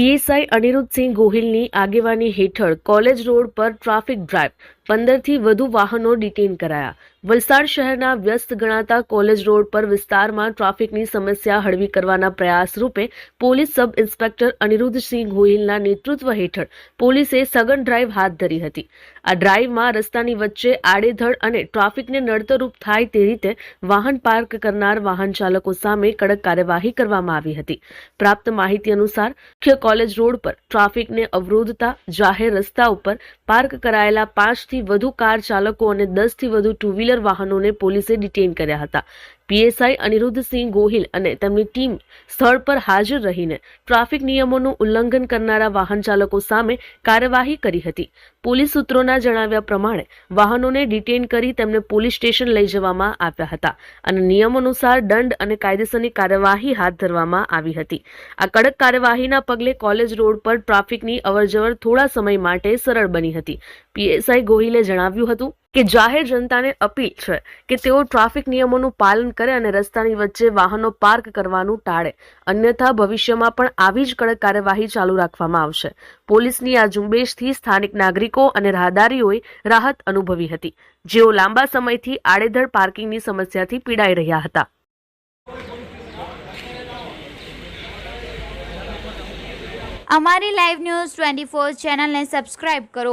PSI Aniruddhsinh ગોહિલની આગેવાની હેઠળ કોલેજ રોડ પર ટ્રાફિક ડ્રાઈવ પંદરથી વધુ વાહનો ડિટેન કરાયા. વલસાડ શહેરના વ્યસ્ત ગણાતા કોલેજ રોડ પર વિસ્તારમાં ટ્રાફિકની સમસ્યા હળવી કરવાના પ્રયાસ રૂપે પોલીસ સબ ઇન્સ્પેક્ટર અનિરુદ્ધસિંહ ગોહિલના નેતૃત્વ હેઠળ પોલીસે સઘન ડ્રાઈવ હાથ ધરી હતી. આ ડ્રાઈવમાં રસ્તાની વચ્ચે આડેધડ અને ટ્રાફિકને નડતરૂપ થાય તે રીતે વાહન પાર્ક કરનાર વાહન ચાલકો સામે કડક કાર્યવાહી કરવામાં આવી હતી. પ્રાપ્ત માહિતી અનુસાર મુખ્ય કોલેજ રોડ પર ટ્રાફિકને અવરોધતા જાહેર રસ્તા ઉપર પાર્ક કરાયેલા પાંચથી વધુ કાર ચાલકો અને દસથી વધુ ટુ વ્હીલર વાહનોને પોલીસે ડિટેન કર્યા હતા. પીએસઆઈ અનિરુદ્ધસિંહ ગોહિલ અને તેમની ટીમ સ્થળ પર હાજર રહીને ટ્રાફિક નિયમોનું ઉલ્લંઘન કરનારા વાહન ચાલકો સામે કાર્યવાહી કરી હતી. પોલીસ સૂત્રોના જણાવ્યા પ્રમાણે વાહનોને ડિટેન કરી તેમને પોલીસ સ્ટેશન લઈ જવામાં આવ્યા હતા અને નિયમ અનુસાર દંડ અને કાયદેસરની કાર્યવાહી હાથ ધરવામાં આવી હતી. આ કડક કાર્યવાહીના પગલે કોલેજ રોડ પર ટ્રાફિકની અવરજવર થોડા સમય માટે સરળ બની હતી. પીએસઆઈ ગોહિલે જણાવ્યું હતું કે જાહેર જનતાને અપીલ છે કે તેઓ ટ્રાફિક નિયમોનું પાલન કરે અને રસ્તાની વચ્ચે વાહનો પાર્ક કરવાનું ટાળે. અન્યથા ભવિષ્યમાં પણ આવી જ કડક કાર્યવાહી ચાલુ રાખવામાં આવશે. પોલીસની આ ઝુંબેશથી સ્થાનિક નાગરિકો અને રાહદારીઓએ રાહત અનુભવી હતી. જેઓ લાંબા સમયથી આડેધડ પાર્કિંગની સમસ્યાથી પીડાઈ રહ્યા હતા. અમારી લાઈવ ન્યૂઝ ટ્વેન્ટી ફોર ચેનલને સબસ્ક્રાઇબ કરો.